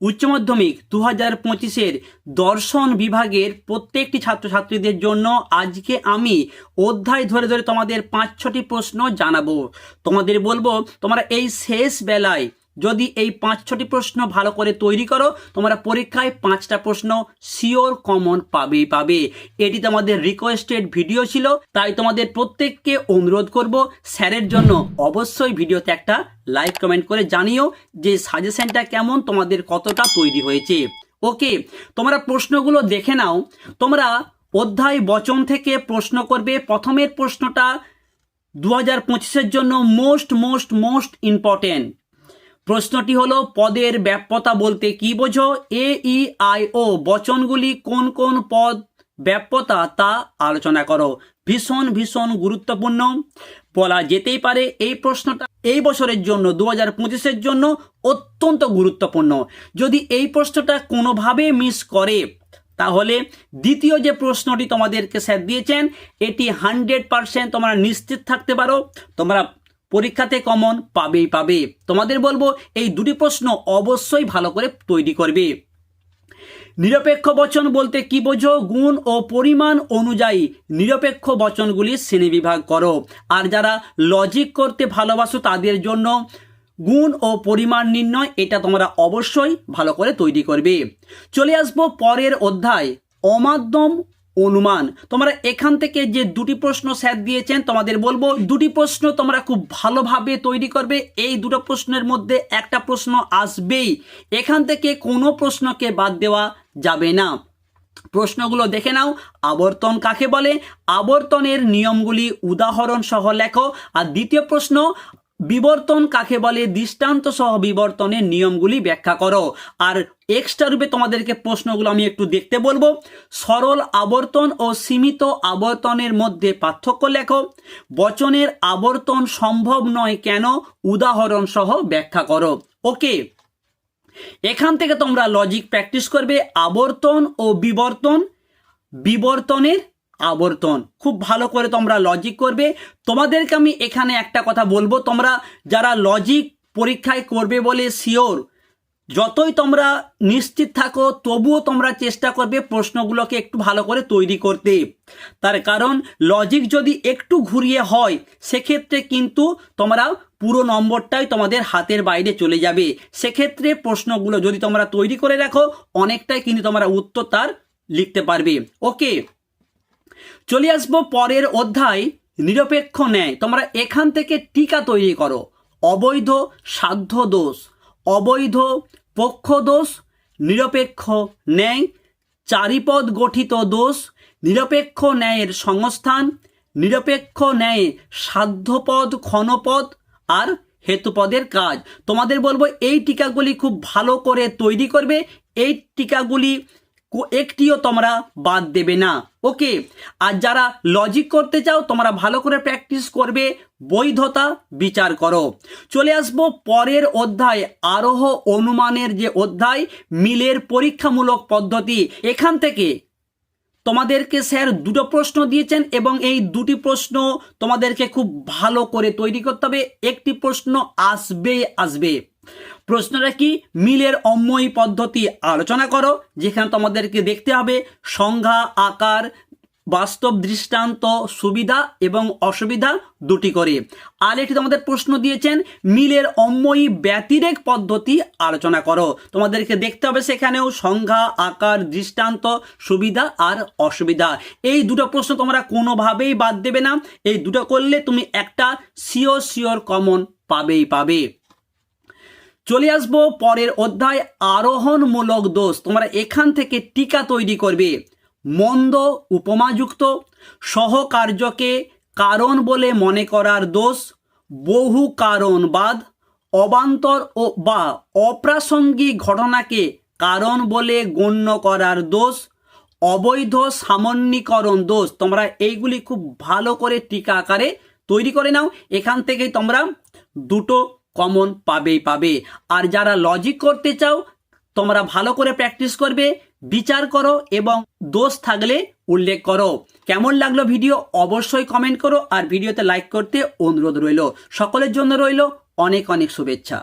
উচ্চ মাধ্যমিক দু হাজার পঁচিশের দর্শন বিভাগের প্রত্যেকটি ছাত্রছাত্রীদের জন্য আজকে আমি অধ্যায় ধরে ধরে তোমাদের পাঁচ ছটি প্রশ্ন জানাব। তোমাদের বলব, তোমরা এই শেষ বেলায় যদি এই পাঁচ ছটি প্রশ্ন ভালো করে তৈরি করো, তোমরা পরীক্ষায় পাঁচটা প্রশ্ন শিওর কমন পাবেই, পাবে। এটি তোমাদের রিকোয়েস্টেড ভিডিও ছিল, তাই তোমাদের প্রত্যেককে অনুরোধ করব স্যারের জন্য অবশ্যই ভিডিওতে একটা লাইক কমেন্ট করে জানিও যে সাজেশনটা কেমন, তোমাদের কতটা তৈরি হয়েছে। ওকে তোমরা প্রশ্নগুলো দেখে নাও। তোমরা অধ্যায় বচন থেকে প্রশ্ন করবে। প্রথমের প্রশ্নটা দু হাজার পঁচিশের জন্য মোস্ট মোস্ট মোস্ট ইম্পর্টেন্ট প্রশ্নটি হলো, পদের ব্যাপ্যতা বলতে কি বোঝো? এ ই আই ও বচনগুলি কোন কোন পদ ব্যাপ্যতা তা আলোচনা করো। ভীষণ ভীষণ গুরুত্বপূর্ণ। বলা যেতেই পারে, এই প্রশ্নটা এই বছরের জন্য দু হাজার পঁচিশের জন্য অত্যন্ত গুরুত্বপূর্ণ। যদি এই প্রশ্নটা কোনোভাবে মিস করে, তাহলে দ্বিতীয় যে প্রশ্নটি তোমাদেরকে স্যার দিয়েছেন, এটি হান্ড্রেড পারসেন্ট তোমরা নিশ্চিত থাকতে পারো। তোমরা পরীক্ষাতে কমন পাবেই পাবে। তোমাদের বলব, এই দুটি প্রশ্ন অবশ্যই ভালো করে তৈরি করবে। নিরপেক্ষ বচন বলতে কি বোঝো? গুণ ও পরিমাণ অনুযায়ী নিরপেক্ষ বচনগুলি শ্রেণীবিভাগ করো। আর যারা লজিক করতে ভালোবাসো তাদের জন্য গুণ ও পরিমাণ নির্ণয় এটা তোমরা অবশ্যই ভালো করে তৈরি করবে। চলে আসব পরের অধ্যায়, অমাধ্যম অনুমান। তোমরা এখান থেকে যে দুটি প্রশ্ন স্যার দিয়েছেন, তোমাদের বলব, দুটি প্রশ্ন তোমরা খুব ভালোভাবে তৈরি করবে। এই দুটো প্রশ্নের মধ্যে একটা প্রশ্ন আসবেই। এখান থেকে কোনো প্রশ্নকে বাদ দেওয়া যাবে না। প্রশ্নগুলো দেখে নাও, আবর্তন কাকে বলে? আবর্তনের নিয়মগুলি উদাহরণ সহ লেখো। আর দ্বিতীয় প্রশ্ন বিবর্তন কাকে বলে? দৃষ্টান্ত সহ বিবর্তনের নিয়মগুলি ব্যাখ্যা করো। আর এক্সট্রা রূপে তোমাদেরকে প্রশ্নগুলো আমি একটু দেখতে বলব। সরল আবর্তন ও সীমিত আবর্তনের মধ্যে পার্থক্য লেখো। বচনের আবর্তন সম্ভব নয় কেন? উদাহরণ সহ ব্যাখ্যা করো। ওকে এখান থেকে তোমরা লজিক প্র্যাকটিস করবে। আবর্তন ও বিবর্তন। বিবর্তনের আবর্তন। খুব ভালো করে তোমরা লজিক করবে। তোমাদেরকে আমি এখানে একটা কথা বলব। তোমরা যারা লজিক পরীক্ষায় করবে বলে শিওর যতই তোমরা নিশ্চিত থাকো, তবুও তোমরা চেষ্টা করবে প্রশ্নগুলোকে একটু ভালো করে তৈরি করতে। তার কারণ লজিক যদি একটু ঘুরিয়ে হয়, সেক্ষেত্রে কিন্তু তোমরা পুরো নম্বরটাই তোমাদের হাতের বাইরে চলে যাবে। সেক্ষেত্রে প্রশ্নগুলো যদি তোমরা তৈরি করে রাখো, অনেকটাই কিন্তু তোমরা উত্তর তার লিখতে পারবে। ওকে চলে আসব পরের অধ্যায় নিরপেক্ষ ন্যায়। তোমরা এখান থেকে টিকা তৈরি করো। অবৈধ সাধ্য দোষ, অবৈধ পক্ষ দোষ, নিরপেক্ষ ন্যায়, চারিপদ গঠিত দোষ, নিরপেক্ষ ন্যায়ের সংস্থান, নিরপেক্ষ ন্যায় সাধ্যপদ, ক্ষণপদ আর হেতুপদের কাজ। তোমাদের বলব এই টিকাগুলি খুব ভালো করে তৈরি করবে। এই টিকাগুলি একটিও তোমরা বাদ দেবে না। ওকে, আর যারা লজিক করতে চাও, তোমরা ভালো করে প্র্যাকটিস করবে, বৈধতা বিচার করো। চলে আসব পরের অধ্যায়, আরোহ অনুমানের যে অধ্যায়, মিলের পরীক্ষামূলক পদ্ধতি। এখান থেকে তোমাদেরকে স্যার দুটো প্রশ্ন দিয়েছেন এবং এই দুটি প্রশ্ন তোমাদেরকে খুব ভালো করে তৈরি করতে হবে। একটি প্রশ্ন আসবে আসবে। প্রশ্নটা কি? মিলের অম্ময়ী পদ্ধতি আলোচনা করো, যেখানে তোমাদেরকে দেখতে হবে সংজ্ঞা, আকার, বাস্তব দৃষ্টান্ত, সুবিধা এবং অসুবিধা দুটি করে। আর একটি তোমাদের প্রশ্ন দিয়েছেন, মিলের অম্ময়ী ব্যতিরেক পদ্ধতি আলোচনা করো। তোমাদেরকে দেখতে হবে সেখানেও সংজ্ঞা, আকার, দৃষ্টান্ত, সুবিধা আর অসুবিধা। এই দুটো প্রশ্ন তোমরা কোনোভাবেই বাদ দেবে না। এই দুটো করলে তুমি একটা সিওর সিওর কমন পাবেই, পাবে। চলে আসব পরের অধ্যায় আরোহণমূলক দোষ। তোমরা এখান থেকে টিকা তৈরি করবে। মন্দ, উপমাযুক্ত, সহকার্যকে কারণ বলে মনে করার দোষ, বহু কারণবাদ, অবান্তর ও বা অপ্রাসঙ্গিক ঘটনাকে কারণ বলে গণ্য করার দোষ, অবৈধ সামান্যীকরণ দোষ। তোমরা এইগুলি খুব ভালো করে টিকা আকারে তৈরি করে নাও। এখান থেকেই তোমরা দুটো কমন পাবেই পাবে। আর যারা লজিক করতে চাও, তোমরা ভালো করে প্র্যাকটিস করবে, বিচার করো এবং দোষ থাকলে উল্লেখ করো। কেমন লাগল ভিডিও অবশ্যই কমেন্ট করো আর ভিডিওতে লাইক করতে অনুরোধ রইল। সকলের জন্য রইল অনেক অনেক শুভেচ্ছা।